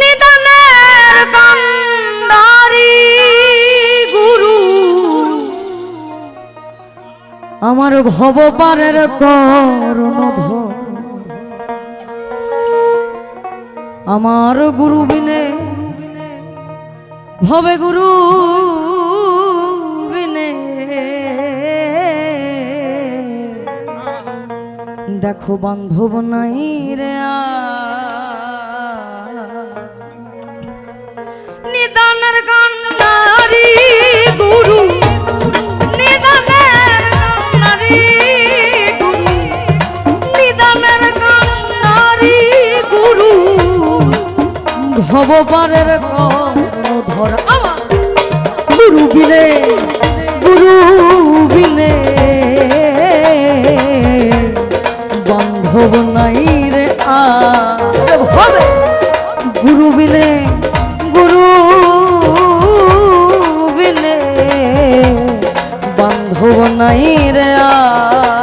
নিদানের কান্ডারি গুরু আমার ভবপারের করণধর আমার গুরু বিনে ভবে গুরু বিনে দেখো বান্ধব নাই রে আর। ভবপারের ধর আমার। গুরু বিনে গুরু বিনে বান্ধব নাই রে হবে। গুরু বিনে গুরু বিনে বান্ধব নাই রে আর।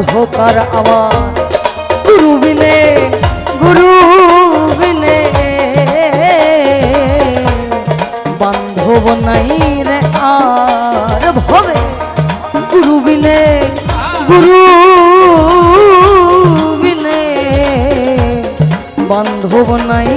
অন্ধকার আমার গুরু বিনে গুরু বিনে বান্ধব নাই রে আর ভবে। গুরু বিনে গুরু বিনে বান্ধব নাই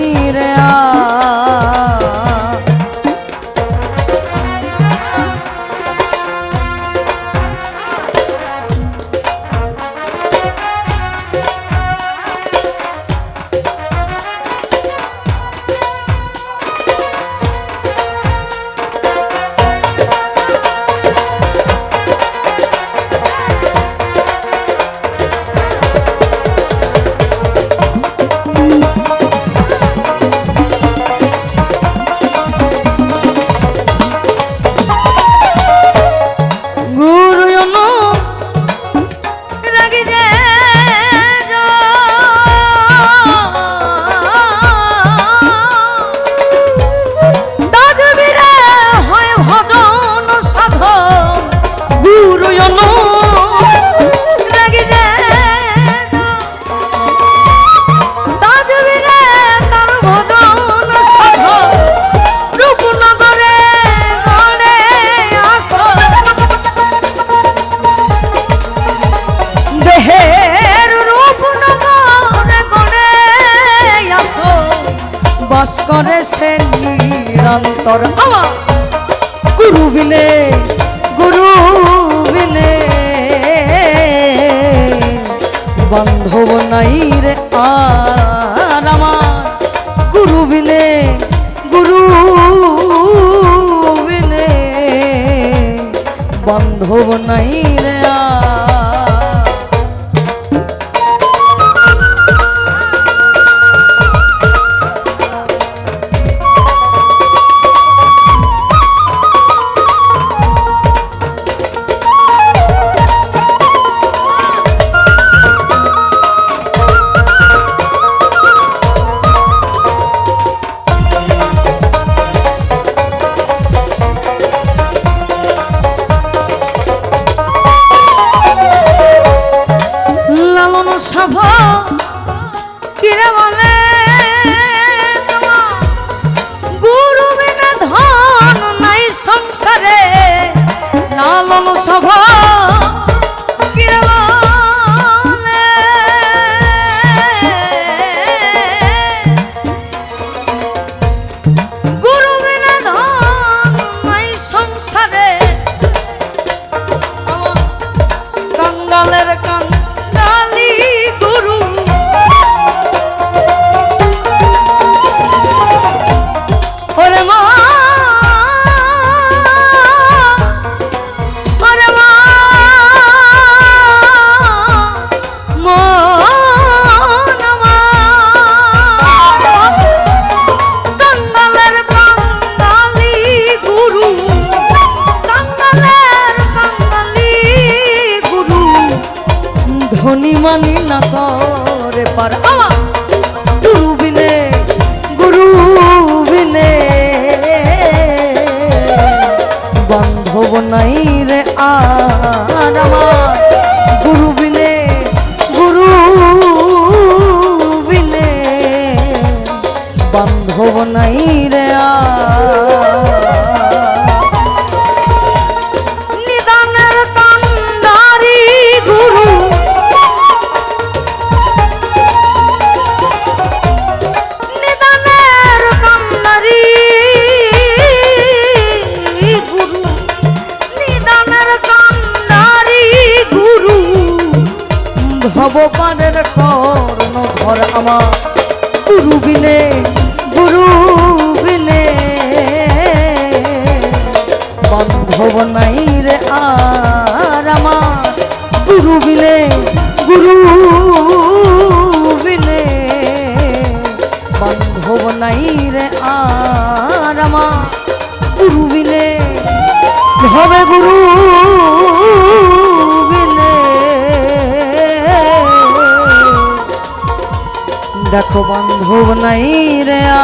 বাস করে সে নিরন্তর। আমার গুরু বিনে গুরু বিনে বান্ধব নাই রে আর ভোগ না করে পার। আমার গুরু বিনে গুরু বিনে বান্ধব নাই রে আর আমার। গুরু বিনে গুরু বিনে বান্ধব নাই রে ভবপানের কর্ণ ঘর আমার। গুরু বিনে গুরু বিনে বান্ধব নাই রে আর আমার। গুরু বিনে দেখো বন্ধু নাই রে আ